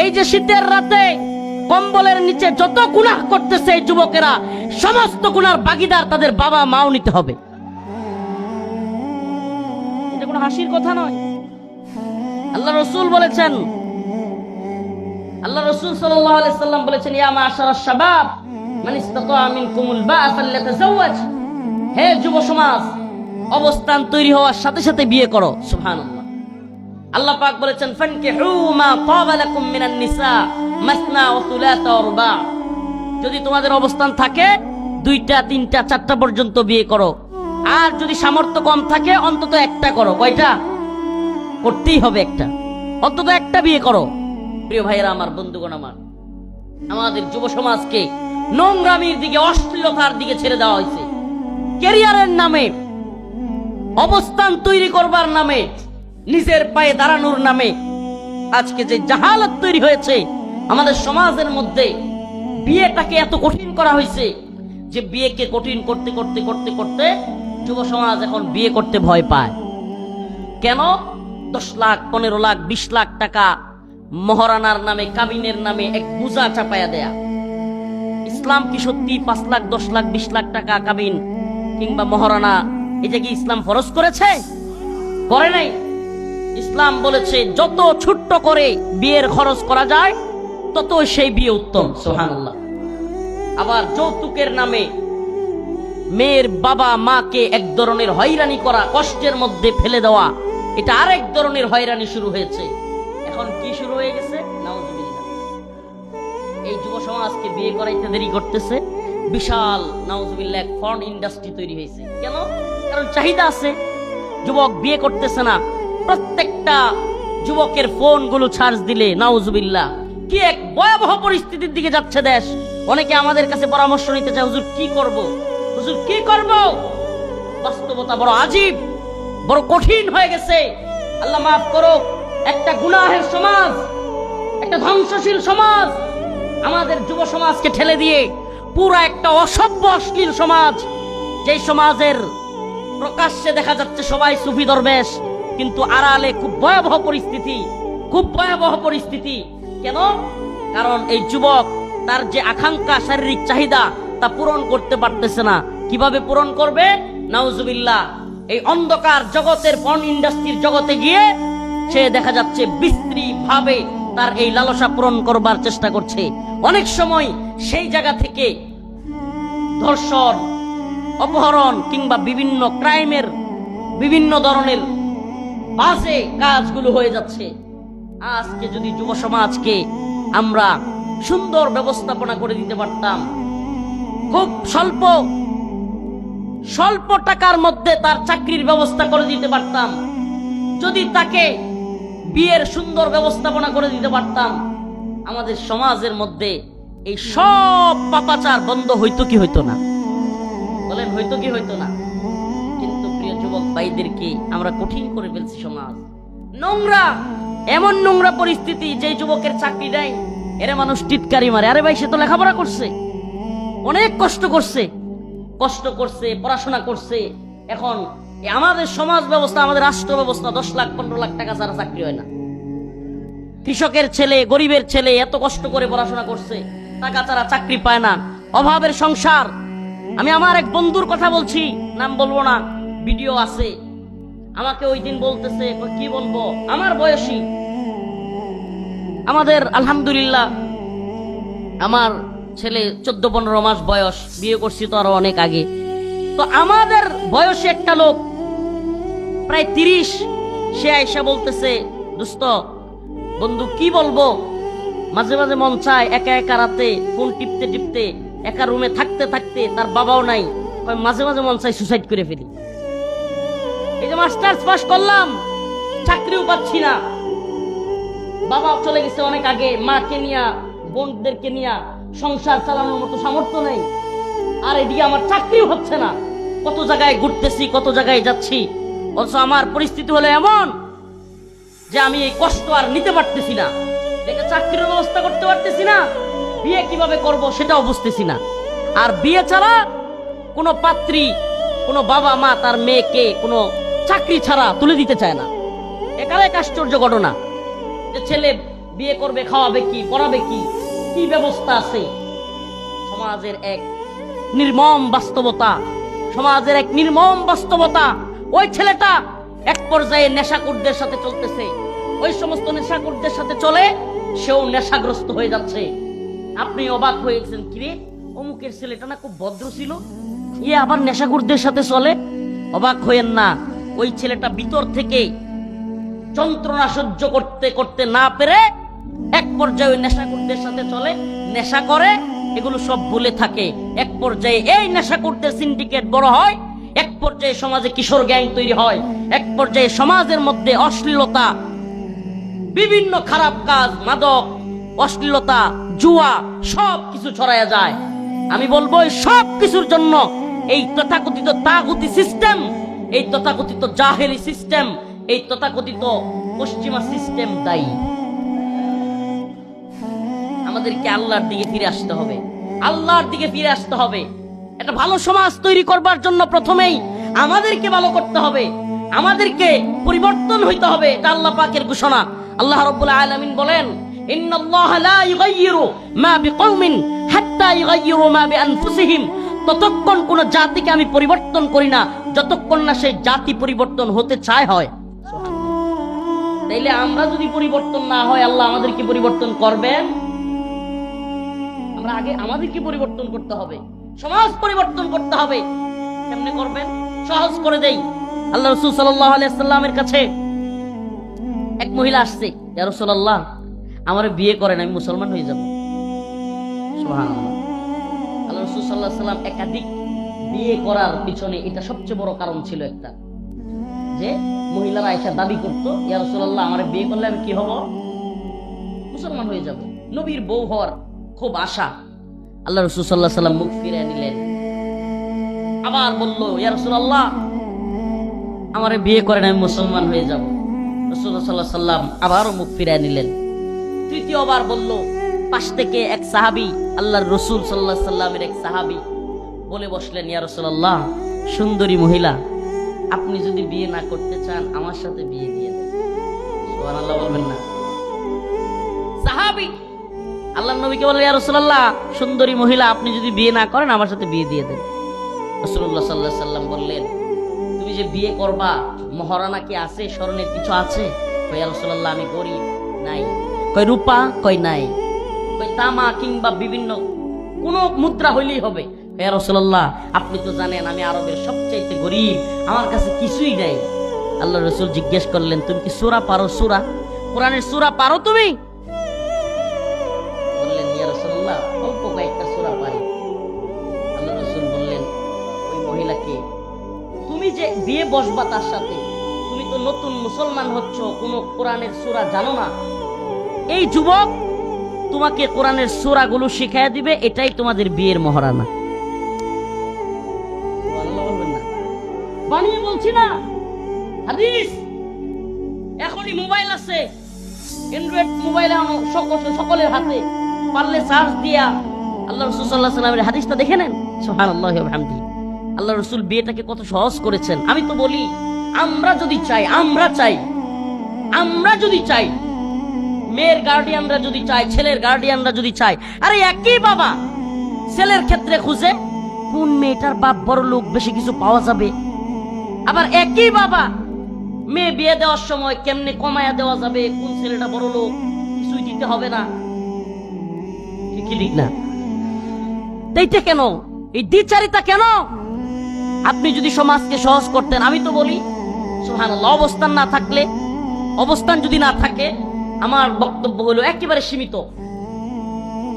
এই যে শীতের রাতে কম্বলের নিচে যত গুনাহ করতেছে এই যুবকেরা, সমস্ত গুনার বাগিদার তাদের বাবা মাও নিতে হবে। এটা কোনো হাসির কথা নয়। আল্লাহ রসুল বলেছেন, আল্লাহ রসুল সাল্লাম বলেছেন, ইয়া মাশারাশ শাবাব মান ইসতাতা মিনকুমুল বা'a ফাল্যাতাযাওয়াজ হে যুব সমাজ, অবস্থান তৈরি হওয়ার সাথে সাথে বিয়ে করো। সুবহানাল্লাহ। আল্লাহ পাক বলেছেন যদি তোমাদের অবস্থান থাকে, দুইটা, তিনটা, চারটা পর্যন্ত বিয়ে করো। আর যদি সামর্থ্য কম থাকে, অন্তত একটা করো। কয়টা? করতেই হবে একটা। অন্তত একটা বিয়ে করো। প্রিয় ভাইয়েরা, আমার বন্ধুগণ আমার, আমাদের যুব সমাজকে নোংরামির দিকে, অশ্লীলতার দিকে ছেড়ে দেওয়া হয়েছে। ক্যারিয়ারের নামে, অবস্থান তৈরি করবার নামে নিজের পায়ে দাঁড়ানোর নামে আজকে যে জাহালত তৈরি হয়েছে, আমাদের সমাজের মধ্যে বিয়েটাকে এত কঠিন করা হয়েছে যে বিয়েকে কঠিন করতে করতে করতে করতে যুব সমাজ এখন বিয়ে করতে ভয় পায়। কেন? দশ লাখ, পনেরো লাখ, বিশ লাখ টাকা মহারানার নামে, কাবিনের নামে এক বুঝা চাপায়া দেয়া। ইসলাম কি সত্যি পাঁচ লাখ, দশ লাখ, বিশ লাখ টাকা কাবিন কিংবা মহারানা এটা কি ইসলাম ফরজ করেছে? করে নাই? ইসলাম বলেছে, যত ছোট্ট করে বিয়ের খরচ করা যায় তত সেই বিয়ে উত্তম সোহানুল্লাহ আবার যৌতুকের নামে মেয়ের বাবা মাকে এক ধরনের হয়রানি করা, কষ্টের মধ্যে ফেলে দেওয়া, এটা আরেক ধরনের হয়রানি শুরু হয়েছে। এখন কি শুরু হয়ে গেছে? এই যুব সমাজকে বিয়ে করাইতে দেরি করতেছে। বিশাল, নাউজুবিল্লাহ, এক ফর্ন ইন্ডাস্ট্রি তৈরি হয়েছে। কেন? কারণ চাহিদা আছে। যুবক বিয়ে করতেছে না। প্রত্যেকটা যুবকের ফোনগুলো চার্জ দিলে, নাউজুবিল্লাহ। কি এক ভয়াবহ পরিস্থিতির দিকে যাচ্ছে দেশ। অনেকে আমাদের কাছে পরামর্শ নিতে চায়, হুজুর, কি করব? হুজুর, কি করব? বাস্তবতা বড় আজীব, বড় কঠিন হয়ে গেছে। আল্লাহ মাফ করো একটা গুনাহের সমাজ, একটা ধ্বংসশীল সমাজ, আমাদের যুব সমাজকে ঠেলে দিয়ে পুরো একটা অসভ্য, অশ্লীল সমাজ, যেই সমাজের প্রকাশ্যে দেখা যাচ্ছে সবাই সুফি দরবেশ। কিন্তু আড়ালে খুব ভয়াবহ পরিস্থিতি, খুব ভয়াবহ পরিস্থিতি। কেন? কারণ এই যুবক, তার যে আকাঙ্ক্ষা, শারীরিক চাহিদা, তা পূরণ করতে পারতেছে না। কীভাবে পূরণ করবে? নাউজুবিল্লাহ, এই অন্ধকার জগতের পর্ন ইন্ডাস্ট্রির জগতে গিয়ে সে দেখা যাচ্ছে বিস্ত্রী ভাবে তার এই লালসা পূরণ করবার চেষ্টা করছে। অনেক সময় সেই জায়গা থেকে ধর্ষণ, অপহরণ কিংবা বিভিন্ন ক্রাইমের বিভিন্ন ধরনের বাজে কাজগুলো হয়ে যাচ্ছে। আজকে যদি যুব সমাজকে আমরা সুন্দর ব্যবস্থাপনা করে দিতে পারতাম, খুব স্বল্প স্বল্প টাকার মধ্যে তার চাকরির ব্যবস্থা করে দিতে পারতাম। যদি তাকে বিয়ের সুন্দর ব্যবস্থাপনা করে দিতে পারতাম, আমাদের সমাজের মধ্যে এই সব পাপাচার বন্ধ হইতো কি হইতো না? বলেন, হইতো কি হইতো না? ভাইদেরকে আমরা কঠিন করে ফেলছি সমাজ। নোংরা, এমন নোংরা পরিস্থিতি যে যুবকের চাকরি দেয় এরা মানুষ টিটকারি মারে। আরে ভাই, সে তো লেখাপড়া করছে। অনেক কষ্ট করছে। কষ্ট করছে, পড়াশোনা করছে। এখন আমাদের সমাজ ব্যবস্থা, আমাদের রাষ্ট্র ব্যবস্থা, দশ লাখ, পনেরো লাখ টাকা ছাড়া চাকরি হয় না। কৃষকের ছেলে, গরিবের ছেলে এত কষ্ট করে পড়াশোনা করছে, টাকা ছাড়া চাকরি পায় না। অভাবের সংসার। আমি আমার এক বন্ধুর কথা বলছি, নাম বলব না। ভিডিও আছে। আমাকে ওই দিন বলতেছে কি বলব? আমার বয়সী। আমাদের আলহামদুলিল্লাহ, আমার ছেলে চোদ্দ পনেরো মাস বয়স, বিয়ে করছি তো আরও অনেক আগে। তো আমাদের বয়সে একটা লোক, প্রায় তিরিশ, সে আয়সা বলতেছে, দোস্ত, বন্ধু, কি বলব? মাঝে মাঝে মন চায় একা একা রাতে ফোন টিপতে টিপতে, একা রুমে থাকতে থাকতে তার বাবাও নাই। মাঝে মাঝে মন চায় সুসাইড করে ফেলি। এই যে মাস্টার্স পাস করলাম, চাকরিও পাচ্ছি না। বাবা চলে গেছে অনেক আগে, মাকে নিয়া, বোনদেরকে নিয়া সংসার চালানোর মতো সামর্থ্য নেই। আর এদিকে আমার চাকরিও হচ্ছে না। কত জায়গায় ঘুরতেছি, কত জায়গায় যাচ্ছি। অথচ আমার পরিস্থিতি হলো এমন যে আমি এই কষ্ট আর নিতে পারতেছি না। দেখে চাকরির ব্যবস্থা করতে পারতেছি না। বিয়ে কীভাবে করব সেটাও বুঝতেছি না। আর বিয়ে ছাড়া কোনো পাত্রী, কোনো বাবা মা তার মেয়েকে, কোনো চাকরি ছাড়া তুলে দিতে চায় না। এখানে এক আশ্চর্য ঘটনা। যে ছেলে বিয়ে করবে, খাওয়াবে কি, পড়াবে কি কি ব্যবস্থা আছে? সমাজের এক নির্মম বাস্তবতা, সমাজের এক নির্মম বাস্তবতা। ওই ছেলেটা এক পর্যায়ে নেশাকুরদের সাথে চলতেছে। ওই সমস্ত নেশাকুরদের সাথে চলে, সেও নেশাগ্রস্ত হয়ে যাচ্ছে। আপনি অবাক হয়েছেন কিরে? অমুকের ছেলেটা না খুব ভদ্র ছিল। ইয়ে আবার নেশাকুরদের সাথে চলে? অবাক হয়েন না। ওই ছেলেটা ভিতর থেকে যন্ত্রণা সহ্য করতে করতে না পেরে এক পর্যায়ে ওই নেশাকুরদের সাথে চলে, নেশা করে, এগুলো সব ভুলে থাকে। এক পর্যায়ে এই নেশাকুরদের সিন্ডিকেট বড় হয়, এক পর্যায়ে সমাজে কিশোর গ্যাং তৈরি হয়, এক পর্যায়ে সমাজের মধ্যে অশ্লীলতা, বিভিন্ন খারাপ কাজ, মাদক, অশ্লীলতা, জুয়া, সব কিছু ছড়ায়া যায়। আমি বলব সব কিছুর জন্য এই তথাকথিত তাগুতি সিস্টেম এই তথাকথিত জাহেরি সিস্টেম, এই তথাকথিত পশ্চিমা সিস্টেম দায়ী। আমাদেরকে আল্লাহর দিকে ফিরে আসতে হবে। আল্লাহর দিকে ফিরে আসতে হবে। একটা ভালো সমাজ তৈরি করবার জন্য প্রথমেই আমাদেরকে ভালো করতে হবে। আমাদেরকে পরিবর্তন হইতে হবে, এটা আল্লাহ পাকের ঘোষণা। আল্লাহ রাব্বুল আলামিন বলেন, ইন্নাল্লাহ লা ইউগাইয়িরু মা বিকওমিন হাত্তা ইউগাইয়িরু মা বিআনফুসিহিম। ততক্ষণ কোন জাতিকে আমি পরিবর্তন করি না যতক্ষণ না সেই জাতি পরিবর্তন হতে চায় হয়, তাইলে আমরা যদি পরিবর্তন না হয়, আল্লাহ আমাদেরকে পরিবর্তন করবেন। আমরা আগে আমাদেরকে পরিবর্তন করতে হবে, সমাজ পরিবর্তন করতে হবে। কেমনে করবেন? সহজ করে দেই। আল্লাহ রসুল আলাইসাল্লামের কাছে এক মহিলা আসছে, ইয়া রাসূলুল্লাহ, আমার বিয়ে করেন, আমি মুসলমান হয়ে যাব। আল্লাহ রসুল সাল্লাহ সাল্লাম একাধিক বিয়ে করার পিছনে এটা সবচেয়ে বড় কারণ ছিল একটা। যে মহিলারা এসে দাবি করতো, ইয়া রাসূলুল্লাহ, আমার বিয়ে করলে আমি কি হব? মুসলমান হয়ে যাব। নবীর বউ হওয়ার খুব আশা। আল্লাহ রসুল সাল্লাহ সাল্লাম মুখ ফিরে নিলেন। আবার বলল, ইয়া আমারে বিয়ে করেন, আমি মুসলমান হয়ে যাব। রসুল্লাহ সাল্লাহ সাল্লাম আবারও মুখ ফিরে নিলেন। তৃতীয়বার বলল, পাশ থেকে এক সাহাবি, আল্লাহর রসুল সাল্লাহ সাল্লামের এক সাহাবি বলে বসলেন, ইয়া রাসূলুল্লাহ, সুন্দরী মহিলা, আপনি যদি বিয়ে না করতে চান, আমার সাথে বিয়ে দিয়ে দেন। বলবেন না। সাহাবি আল্লাহ নবীকে বললেন, ইয়া রাসূলুল্লাহ, সুন্দরী মহিলা, আপনি যদি বিয়ে না করেন, আমার সাথে বিয়ে দিয়ে দেন। রাসূলুল্লাহ সাল্লাল্লাহু আলাইহি সাল্লাম বললেন, তুমি যে বিয়ে করবা, মহারানা কি আছে? স্মরণের কিছু আছে? কই ইয়া আমি গরিব, নাই। কই রূপা কই নাই? কই তামা কিংবা বিভিন্ন, কোনো মুদ্রা হইলেই হবে। রাসূলুল্লাহ, আপনি তো জানেন আমি আরবের সবচাইতে গরিব, আমার কাছে কিছুই নাই। আল্লাহ রসুল জিজ্ঞেস করলেন, তুমি কি সূরা পারো সূরা? কোরআনের সূরা পারো তুমি? বললেন ইয়া রাসূলুল্লাহ, অল্প কয়েকটা সূরা পারি। আল্লাহ রাসূল বললেন, ওই মহিলাকে তুমি যে বিয়ে বসবা তার সাথে, তুমি তো নতুন মুসলমান হচ্ছ, কোনো কোরআনের সূরা জানো না। এই যুবক তোমাকে কোরআনের সূরাগুলো শিখায় দিবে, এটাই তোমাদের বিয়ের মহারানা। বানিয়ে বলছি না। হাদিস? এখনই মোবাইল আছে। অ্যান্ড্রয়েড মোবাইল এখন সকল সকলের হাতে। পারলে চার্জ দিয়া আল্লাহ রসুল সাল্লাহ সাল্লামের হাদিসটা দেখে নেন। সোহান আল্লাহ হামদি আল্লাহ রসুল বিয়েটাকে কত সহজ করেছেন। আমি তো বলি, আমরা যদি চাই, আমরা চাই। আমরা যদি চাই, মেয়ের গার্ডিয়ানরা যদি চায়, ছেলের গার্ডিয়ানরা যদি চায়, আরে একই বাবা। ছেলের ক্ষেত্রে খুঁজে, কোন মেয়েটার বাপ বড় লোক বেশি কিছু পাওয়া যাবে? আবার একই বাবা। মেয়ে বিয়ে দেওয়ার সময় কেমনে কমায়া দেওয়া যাবে? কোন ছেলেটা বড় লোক? কিছুই দিতে হবে না। না। এইটা কেন? এই দ্বিচারিতা কেন? আপনি যদি সমাজকে সহজ করতেন, আমি তো বলি, সুবহানাল্লাহ, অবস্থান না থাকলে, অবস্থান যদি না থাকে, আমার বক্তব্য হলো একেবারে সীমিত।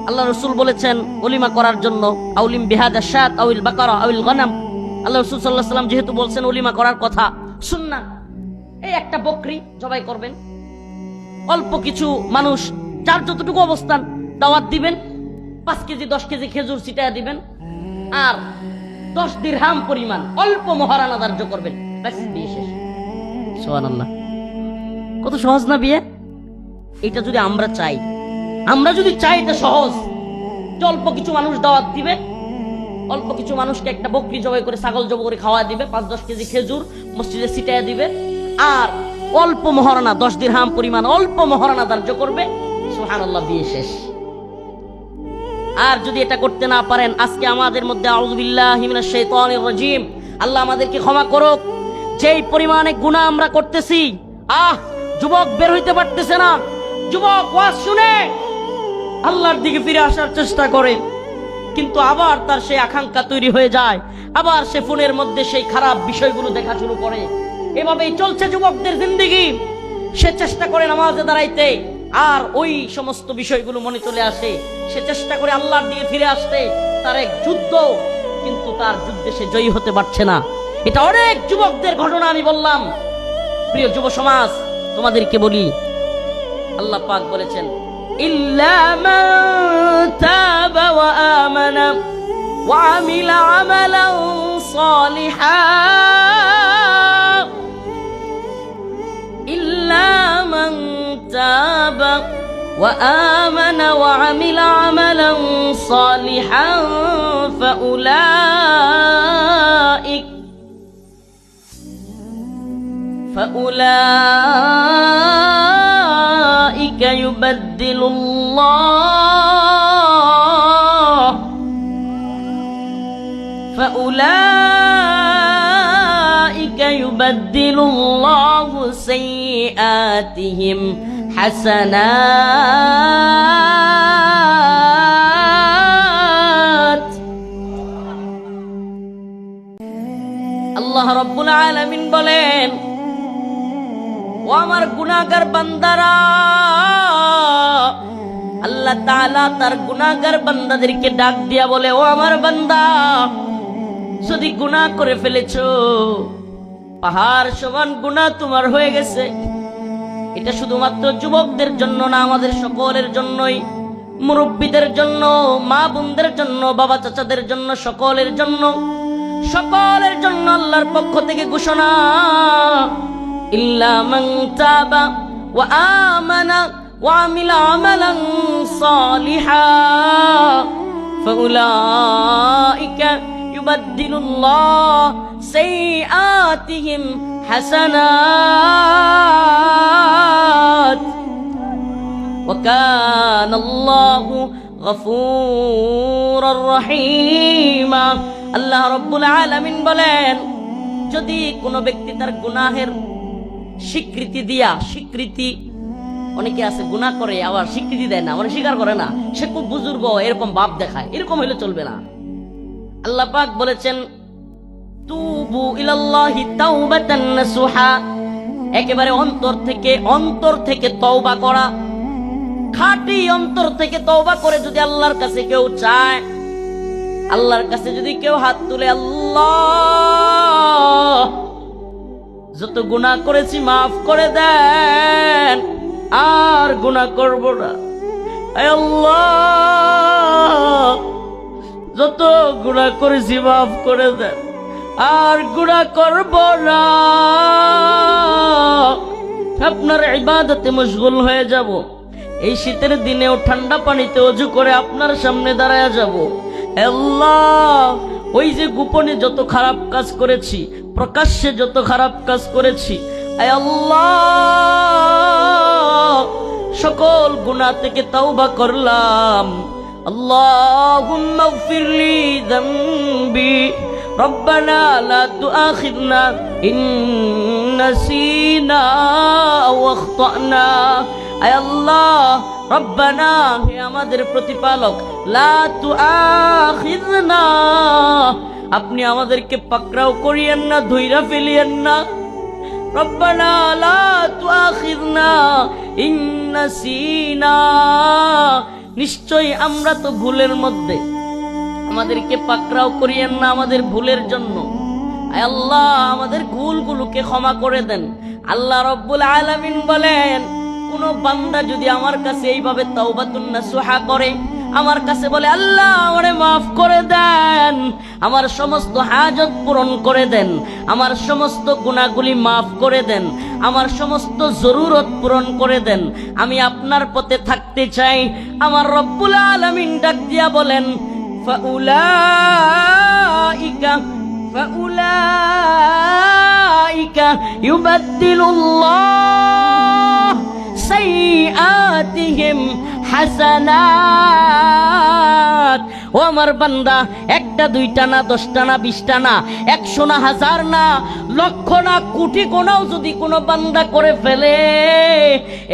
আল্লাহ রসুল বলেছেন, অলিমা করার জন্য, আউলিম বিহাদা আউল বাকারা, আউল গনাম। আল্লাহ রসুল সাল্লাহ সাল্লাম যেহেতু বলছেন অলিমা করার কথা শুননা এই একটা বকরি জবাই করবেন। অল্প কিছু মানুষ, যার যতটুকু অবস্থান দাওয়াত দিবেন, পাঁচ কেজি, দশ কেজি খেজুর ছিটায় দিবেন, আর দশ দিরহাম পরিমাণ অল্প মহারানা ধার্য করবেন। কত সহজ না বিয়ে? এটা যদি আমরা চাই। আমরা যদি চাই এটা সহজ অল্প কিছু মানুষ দাওয়াত দিবে অল্প কিছু মানুষকে একটা বকরি জবাই করে ছাগল জব করে খাওয়া দিবে, পাঁচ দশ কেজি খেজুর মসজিদে ছিটাইয়া দিবে। আর অল্প মহারণা দশ দিন হাম পরিমাণ অল্প মহারণা ধার্য করবে, সুবহানাল্লাহ, বিয়ে শেষ। আর যদি এটা করতে না পারেন, আজকে আমাদের মধ্যে রাজিম, আল্লাহ আমাদেরকে ক্ষমা করুক। যেই পরিমাণে গুনাহ আমরা করতেছি, আহ, যুবক বের হইতে পারতেছে না। যুবক, ওয়াজ শুনে আল্লাহর দিকে ফিরে আসার চেষ্টা করে। কিন্তু আবার তার সেই আকাঙ্ক্ষা তৈরি হয়ে যায়। আবার সে ফোনের মধ্যে সেই খারাপ বিষয়গুলো দেখা শুরু করে। এভাবেই চলছে যুবকদের জিন্দিগি। সে চেষ্টা করে নামাজে দাঁড়াইতে, আর ওই সমস্ত বিষয়গুলো মনে চলে আসে। সে চেষ্টা করে আল্লাহর দিকে ফিরে আসতে, তার এক যুদ্ধ, কিন্তু তার যুদ্ধে সে জয়ী হতে পারছে না। এটা অনেক যুবকদের ঘটনা আমি বললাম। প্রিয় যুব সমাজ, তোমাদেরকে বলি, আল্লাহ পাক বলেছেন إلا من تاب وآمن وعمل عملا صالحا. إلا من تاب وآمن وعمل عملا صالحا فأولئك فأولئك كذلك يبدل الله فأولئك يبدل الله سيئاتهم حسنات الله رب العالمين بلين ও আমার গুনাহগার বান্দারা। আল্লাহ তাআলা তার গুনাহগার বান্দাদেরকে ডাক দিয়া বলে, ও আমার বান্দা, যদি গুনাহ করে ফেলেছো, পাহাড় সমান গুনাহ তোমার হয়ে গেছে। এটা শুধুমাত্র যুবকদের জন্য না, আমাদের সকলের জন্যই, মুরব্বীদের জন্য, মা বোনদের জন্য, বাবা চাচাদের জন্য, সকলের জন্য সকলের জন্য আল্লাহর পক্ষ থেকে ঘোষণা। ইল্লা মান তাবা ওয়া আমানা ওয়া আমিলা আমালান সালিহা ফাউলাইকা ইউবাদদিলুল্লাহ সাইয়্যাতিহিম হাসানাত وكان الله غفورا رحيما আল্লাহ রব্বুল আলামিন বলেন যদি কোনো ব্যক্তি তার গুনাহের স্বীকৃতি দিয়া, স্বীকৃতি, অনেকে আছে গুনাহ করে, আবার স্বীকৃতি দেয় না মানে স্বীকার করে না। সে খুব বুজুর্গ, এরকম ভাব দেখায়, এরকম হইলে চলবে না। আল্লাহ পাক বলেছেন, তুবু ইলাল্লাহি তাওবাতান নাসুহা একেবারে অন্তর থেকে অন্তর থেকে তওবা করা। খাঁটি অন্তর থেকে তওবা করে যদি আল্লাহর কাছে কেউ চায়, আল্লাহর কাছে যদি কেউ হাত তুলে, আল্লাহ যত গুনাহ করেছি মাফ করে দেন, আর গুনাহ করব না। যত গুনাহ করেছি মাফ করে দেন, আর গুনাহ করব না। আপনার ইবাদতে মশগুল হয়ে যাব। এই শীতের দিনেও ঠান্ডা পানিতে অজু করে আপনার সামনে দাঁড়ায় যাব। আল্লাহ, ওই যে গোপনে যত খারাপ কাজ করেছি প্রকাশ্যে যত খারাপ কাজ করেছি আয় আল্লাহ সকল গুনাহ থেকে তাওবা করলাম اللهم اغفر لي ذنبي ربنا لا تؤاخذنا إن نسينا أو أخطأنا আয় আল্লাহ রব্বানা হে আমাদের প্রতিপালক লা তুআখিযনা আপনি আমাদেরকে পাকড়াও করিয়েন না, ধইরা ফেলিয়েন না। নাসিনা। নিশ্চয়ই আমরা তো ভুলের মধ্যে। আমাদেরকে পাকড়াও করিয়েন না আমাদের ভুলের জন্য। আল্লাহ, আমাদের ভুলগুলোকে ক্ষমা করে দেন। আল্লাহ রব্বুল আলামিন বলেন, কোন বান্দা যদি আমার কাছে এইভাবে তাওবাতুন নাসুহা করে আমার কাছে বলে, আল্লাহ, আমারে মাফ করে দেন। আমার সমস্ত হাজত পূরণ করে দেন। আমার সমস্ত গুণাগুলি মাফ করে দেন। আমার সমস্ত জরুরত পূরণ করে দেন। আমি আপনার পথে থাকতে চাই। আমার রব্বুল আলমিন ডাক দিয়া বলেন ইউবাদ্দিলুল্লাহ সাইআতিহিম হাসানাত ও আমার বান্দা একটা, দুইটা না, দশটা না, বিশটা না, একশো না, হাজার না, লক্ষ না, কোটি কোনাও যদি কোনো বান্দা করে ফেলে,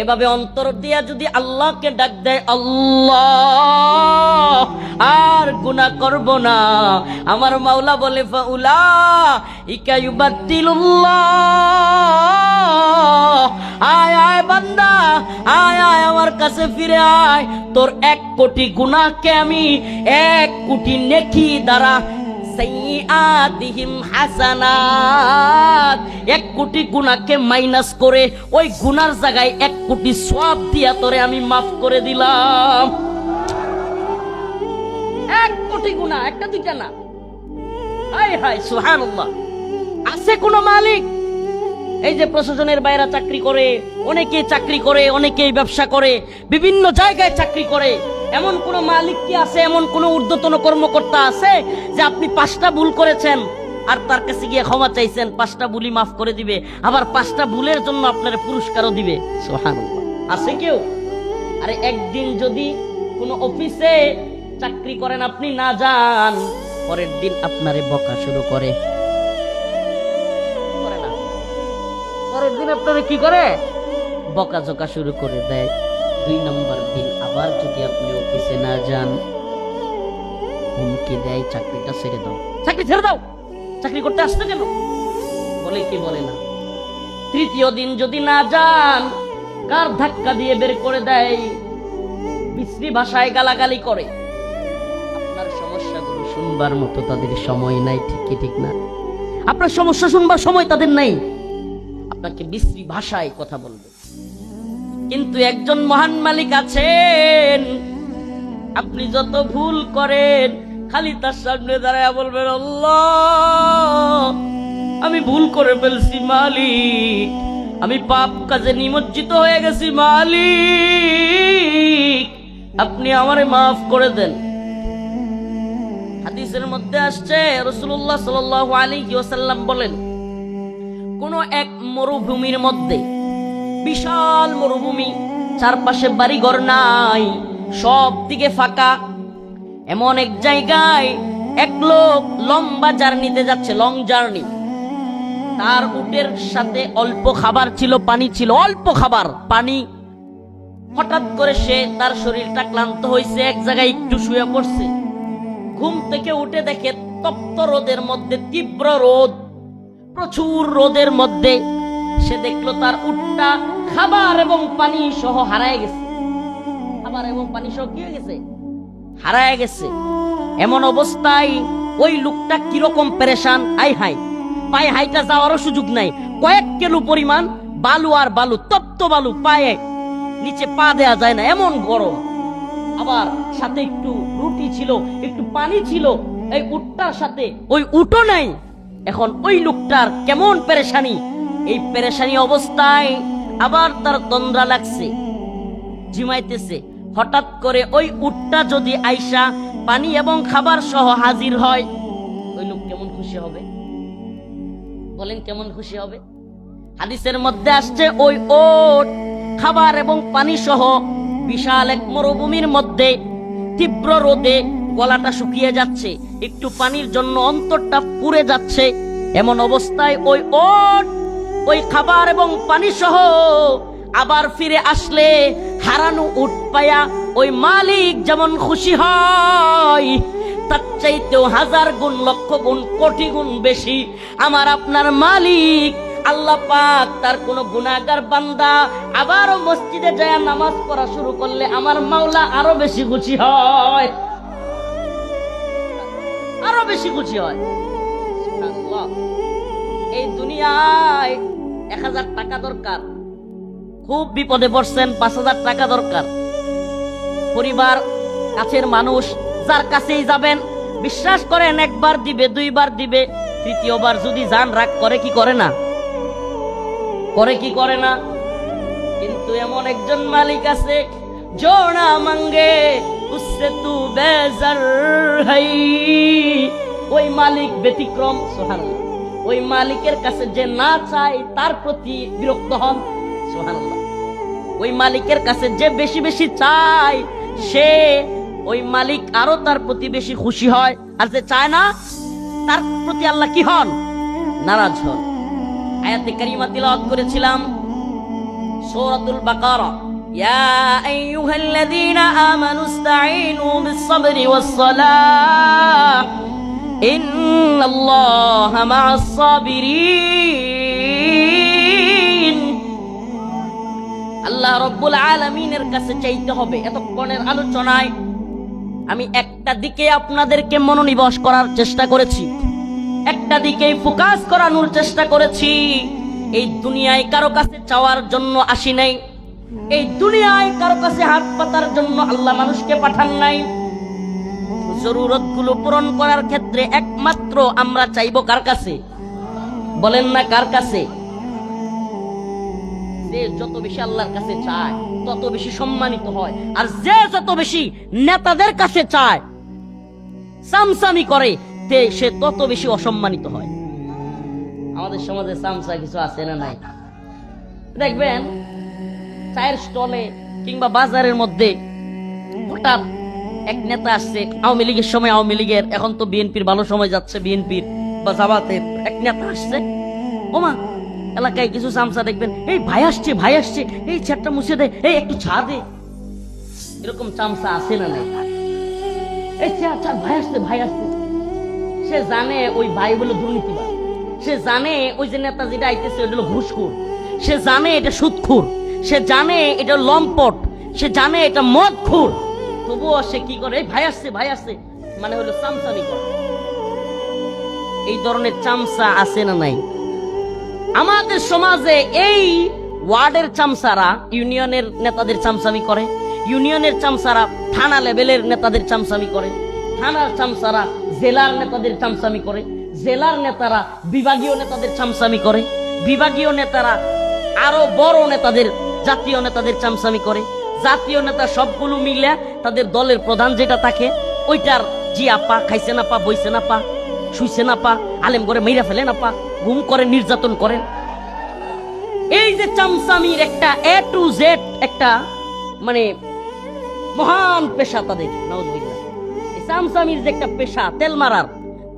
এভাবে অন্তর দিয়া যদি আল্লাহকে ডাক দেয়, আল্লাহ, আর গুনাহ করব না। আমার মাওলা বলে আয় আয় বান্দা, আয় আয় আমার কাছে ফিরে আয়। তোর এক কোটি গুনাহকে আমি এক কোটি নেকি এক কোটি গুনাহকে মাইনাস করে ওই গুনার জায়গায় এক কোটি সওয়াব দিয়া আমি মাফ করে দিলাম। এক কোটি গুনাহ, একটা দুইটা না। আছে কোনো মালিক? এই যে প্রশাসনের বাইরা চাকরি করে অনেকে চাকরি করে, অনেকেই ব্যবসা করে, বিভিন্ন জায়গায় চাকরি করে। এমন কোন মালিক কি আছে এমন কোন ঊর্ধ্বতন কর্মকর্তা আছে যে আপনি পাঁচটা ভুল করেছেন আর তার কাছে গিয়ে ক্ষমা চাইছেন পাঁচটা ভুলই মাফ করে দিবে আবার পাঁচটা ভুলের জন্য আপনার পুরস্কারও দিবে? আছে কেউ? আরে একদিন যদি কোনো অফিসে চাকরি করেন আপনি না যান পরের দিন আপনারে বকা শুরু করে। করে না। পরের দিন আপনারা কি করে? বকাঝকা শুরু করে দেয়। দুই নম্বর দিন। আবার যদি আপনি অফিসে না যান, হুমকি দেয়, চাকরিটা ছেড়ে দাও। চাকরি ছেড়ে দাও! চাকরি করতে আসতে কেন? বলে কি বলে না। তৃতীয় দিন যদি না যান, কার ধাক্কা দিয়ে বের করে দেয়? বিশ্রী ভাষায় গালাগালি করে। আপনার সমস্যাগুলো শুনবার মতো তাদের সময় নাই ঠিক কি ঠিক না। আপনার সমস্যা শুনবার সময় তাদের নাই। আপনাকে বিশ্রী ভাষায় কথা বলবে। কিন্তু একজন মহান মালিক আছেন। আপনি যত ভুল করেন, খালি তার সামনে দাঁড়ায় বলবেন আমি ভুল করে ফেলছি, মালিক। আমি পাপ কাজে নিমজ্জিত হয়ে গেছি, মালিক। আপনি আমারে মাফ করে দেন। হাদিসের মধ্যে আসছে রসুল্লাহ সাল আলী ওসাল্লাম বলেন, কোন এক মরুভূমির মধ্যে বিশাল মরুভূমি, চারপাশে বাড়িঘর নাই সব দিকে ফাঁকা। এমন এক জায়গায় এক লোক লম্বা জার্নিতে যাচ্ছে লং জার্নি তার উটের সাথে অল্প খাবার ছিল, পানি ছিল, অল্প খাবার, পানি। হঠাৎ করে সে তার শরীরটা ক্লান্ত হয়েছে, এক জায়গায় একটু শুয়ে পড়ছে। ঘুম থেকে উঠে দেখে তপ্ত রোদের মধ্যে, তীব্র রোদ, প্রচুর রোদের মধ্যে সে দেখল তার উটটা খাবার এবং পানি সহ হারায় গেছে। খাবার এবং পানি সহ কি গেছে? হারায় গেছে। এমন অবস্থায় ওই লোকটা কীরকম পেরেশান? আই হাই পায়ে হাইটা যাওয়ারও সুযোগ নাই। কয়েক কিলো পরিমাণ বালু আর বালু, তপ্ত বালু পায়ে নিচে পা দেয়া যায় না, এমন গরম। আবার সাথে একটু রুটি ছিল, একটু পানি ছিল, এই উটটার সাথে ওই উটো নাই। এখন ওই লোকটার কেমন পেরেশানি? এই পেরেশানি অবস্থায় আবার তার তন্দ্রা লাগছে, ঝিমাইতেছে। হঠাৎ করে ওই উটটা যদি আইসা পানি এবং খাবার সহ হাজির হয়, ওই লোক কেমন খুশি হবে? বলেন, কেমন খুশি হবে? হাদিসের মধ্যে আসছে, ওই ওট, খাবার এবং পানি সহ বিশাল এক মরুভূমির মধ্যে তীব্র রোদে গলাটা শুকিয়ে যাচ্ছে। একটু পানির জন্য অন্তরটা পুড়ে যাচ্ছে। এমন অবস্থায় ওই ওট ওই খাবার এবং পানি সহ আবার ফিরে আসলে হারানো উঠ পায়া ওই মালিক যেমন খুশি হয়, তার চাইতেও হাজার গুণ, লক্ষ গুণ, কোটি গুণ বেশি। আমার আপনার মালিক আল্লাহ পাক তার কোন গুনাহগার বান্দা আবারও মসজিদে যায় নামাজ পড়া শুরু করলে আমার মাওলা আরও বেশি খুশি হয়। আরও বেশি খুশি হয়। এই দুনিয়ায় এক হাজার টাকা দরকার। খুব বিপদে পড়ছেন, পাঁচ হাজার টাকা দরকার। পরিবার, কাছের মানুষ, যার কাছেই যাবেন, বিশ্বাস করেন একবার দিবে, দুইবার দিবে, তৃতীয়বার যদি যান, রাগ করে কি করে না? করে কি করে না? কিন্তু এমন একজন মালিক আছে, জোড়া মাঙ্গে তু বেজার ওই মালিক ব্যতিক্রম ওই মালিকের কাছে যে না চায় তার প্রতি বিরক্ত হন। ওই মালিকের কাছে যে বেশি বেশি চায় সে ওই মালিক আরও তার প্রতি বেশি খুশি হয়। আর যে চায় না, তার প্রতি আল্লাহ কি হন? নারাজ হন। আয়াতে কারিমা তিলাওয়াত করেছিলাম, সূরাতুল বাকারা। ইয়া আইয়ুহাল্লাযীনা আমানু ইসতাঈনু বিস-সাবরি ওয়াস-সালাহ আল্লাহ রব্বুল আলামিনের কাছে চাইতে হবে এতক্ষণের আলোচনায়। আমি একটা দিকে আপনাদেরকে মনোনিবেশ করার চেষ্টা করেছি। একটা দিকে ফোকাস করানোর চেষ্টা করেছি। এই দুনিয়ায় কারও কাছে চাওয়ার জন্য আসি নাই। এই দুনিয়ায় কারও কাছে হাত পাতার জন্য আল্লাহ মানুষকে পাঠান নাই। জরুরতগুলো পূরণ করার ক্ষেত্রে একমাত্র আমরা চাইব কার কাছে? বলেন না কার কাছে? যে যত বেশি আল্লাহর কাছে চায়, তত বেশি সম্মানিত হয়। আর যে যত বেশি নেতাদের কাছে চায়, সামসামি করে, তে সে তত বেশি অসম্মানিত হয়। আমাদের সমাজে সামসা কিছু আছে না নাই? দেখবেন, চায়ের স্টলে কিংবা বাজারের মধ্যে হঠাৎ এক নেতা আসছে, আওয়ামী লীগের সময় আওয়ামী লীগের, এখন তো বিএনপির ভালো সময় যাচ্ছে বিএনপির, বা জামাতের। এক নেতা আসছে, ওমা, এলাকায় কিছু চামচা দেখবেন, এই ভাই আসছে ভাই আসছে, এই চারটা মুছে দে, এই একটু ছা দে। এরকম চামচা আছে না নাই? এই ভাই আসছে ভাই আসছে। সে জানে ওই ভাই বলে দুর্নীতিবাদ সে জানে ওই যে নেতা যেটা আইতেছে, ওটা হলো সে জানে এটা সুদখোর। সে জানে এটা লম্পট। সে জানে এটা মদখোর। তবুও সে কি করে? ভাই আসছে ভাই আসছে। মানে হলো চামচামি করে। এই ধরনের চামচা আছে না নাই? আমাদের সমাজে এই ওয়ার্ডের চামচারা ইউনিয়নের নেতাদের চামচামি করে, ইউনিয়নের চামচারা থানা লেভেলের নেতাদের চামচামি করে, থানার চামচারা জেলার নেতাদের চামচামি করে, জেলার নেতারা বিভাগীয় নেতাদের চামচামি করে, বিভাগীয় নেতারা আরও বড় নেতাদের, জাতীয় নেতাদের চামচামি করে জাতীয় নেতা সবগুলো মিলে তাদের দলের প্রধান যেটা থাকে, ওইটার জি আপা খাইছে না পা, বইছে না পা, শুইছে না পা, আলেম করে মেইরা ফেলে না পা গুম করে নির্যাতন করেন। এই যে চামচামির একটা এ টু জেড একটা মানে মহান পেশা তাদের চামচামির যে একটা পেশা, তেল মারার,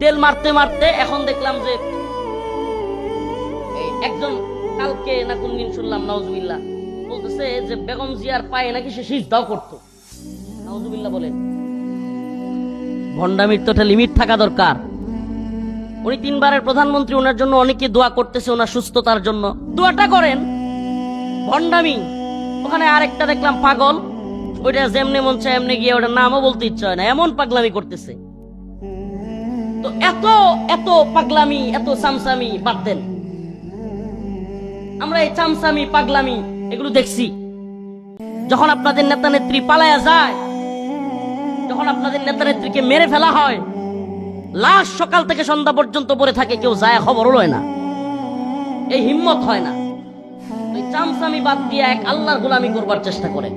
তেল মারতে মারতে এখন দেখলাম যে একজন কালকে না কোন দিন শুনলাম নওয়াজবিল্লাহ বলতেছে যে বেগম জিয়ার পায়ে নাকি সে সিজদাও করতো। নওয়াজবিল্লাহ বলেন। ভণ্ডামির তো একটা লিমিট থাকা দরকার। উনি তিনবারের প্রধানমন্ত্রী, ওনার জন্য অনেকে দোয়া করতেছে ওনার সুস্থতার জন্য। দোয়াটা করেন। ভণ্ডামি। ওখানে আরেকটা দেখলাম পাগল। ওইটা যেমনে মন চায় এমনি গিয়ে ওটার নামও বলতে ইচ্ছা হয় না। এমন পাগলামি করতেছে। তো এত এত পাগলামি, এত সামসামি বাদ দেন। আমরা এই চামসামি পাগলামি এগুলো দেখছি। যখন আপনাদের নেতা নেত্রী পালায়া যায়, যখন আপনাদের নেতা নেত্রীকে মেরে ফেলা হয়, লাশ সকাল থেকে সন্ধ্যা পর্যন্ত পড়ে থাকে, কেউ যায়, খবরও লয় না। এই হিম্মত হয় না। চামচামি বাদ দিয়ে এক আল্লাহর গোলামি করবার চেষ্টা করেন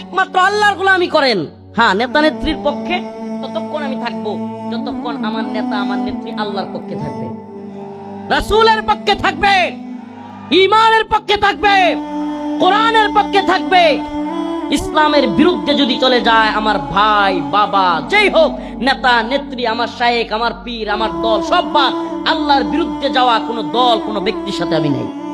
একমাত্র আল্লাহর গোলামি করেন। হ্যাঁ নেতা নেত্রীর পক্ষে ততক্ষণ আমি থাকব, যতক্ষণ আমার নেতা, আমার নেত্রী আল্লাহর পক্ষে থাকবে। রাসূলের পক্ষে থাকবে। ইমানের পক্ষে থাকবে, কোরআনের পক্ষে থাকবে, ইসলামের বিরুদ্ধে যদি চলে যায়, আমার ভাই, বাবা, যেই হোক, নেতা, নেত্রী, আমার শায়েক, আমার পীর, আমার দল, সব আল্লাহর বিরুদ্ধে যাওয়া কোনো দল, কোনো ব্যক্তির সাথে আমি নেই।